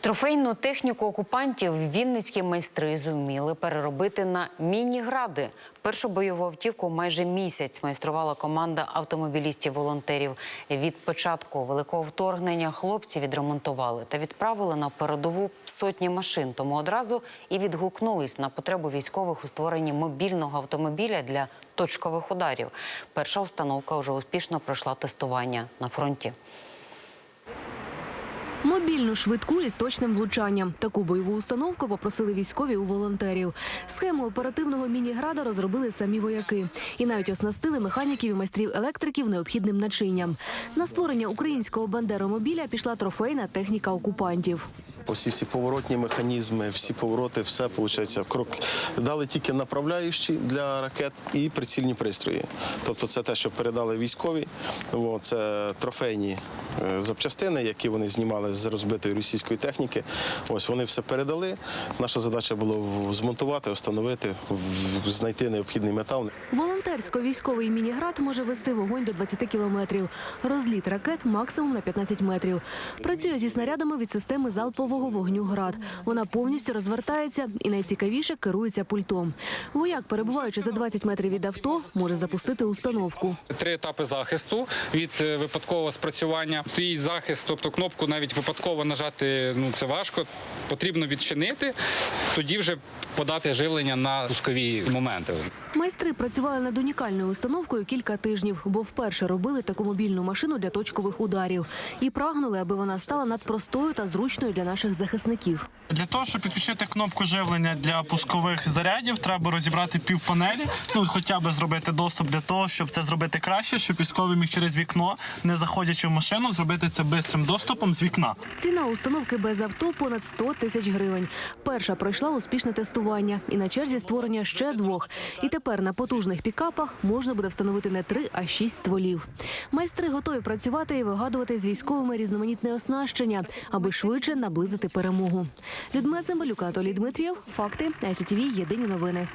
Трофейну техніку окупантів вінницькі майстри зуміли переробити на міні-гради. Першу бойову автівку майже місяць майструвала команда автомобілістів-волонтерів. Від початку великого вторгнення хлопці відремонтували та відправили на передову сотні машин. Тому одразу і відгукнулись на потребу військових у створенні мобільного автомобіля для точкових ударів. Перша установка вже успішно пройшла тестування на фронті. Мобільну швидку із влучанням. Таку бойову установку попросили військові у волонтерів. Схему оперативного міні-града розробили самі вояки і навіть оснастили механіків і майстрів електриків необхідним начинням. На створення українського бандеромобіля пішла трофейна техніка окупантів. Усі всі поворотні механізми, всі повороти, все виходить крок. Дали тільки направляючі для ракет і прицільні пристрої. Тобто, це те, що передали військові. Це трофейні е, запчастини, які вони знімали з розбитої російської техніки. Ось вони все передали. Наша задача була змонтувати, встановити, знайти необхідний метал. Волонтерсько-військовий міні-град може вести вогонь до 20 кілометрів. Розліт ракет максимум на 15 метрів. Працює зі снарядами від системи залпового вогню град. Вона повністю розвертається і найцікавіше керується пультом. Вояк, перебуваючи за 20 метрів від авто, може запустити установку. Три етапи захисту від е, випадкового спрацювання. Стоїть захист, тобто кнопку навіть випадково нажати ну це важко. Потрібно відчинити, тоді вже подати живлення на пускові моменти. Майстри працювали над унікальною установкою кілька тижнів, бо вперше робили таку мобільну машину для точкових ударів і прагнули, аби вона стала надпростою та зручною для наших захисників. Для того, щоб підключити кнопку живлення для пускових зарядів, треба розібрати півпанелі, ну хоча б зробити доступ для того, щоб це зробити краще, щоб військовий міг через вікно, не заходячи в машину, зробити це бистрим доступом з вікна. Ціна установки без авто понад 100 тисяч гривень. Перша пройшла успішне тестування і на черзі створення ще двох. І тепер на потужних пікапах можна буде встановити не три, а шість стволів. Майстри готові працювати і вигадувати з військовими різноманітне оснащення, аби швидше наблизити перемогу. Людмила Цимбалюк, Анатолій Дмитрієв. Факти ICTV, Єдині новини.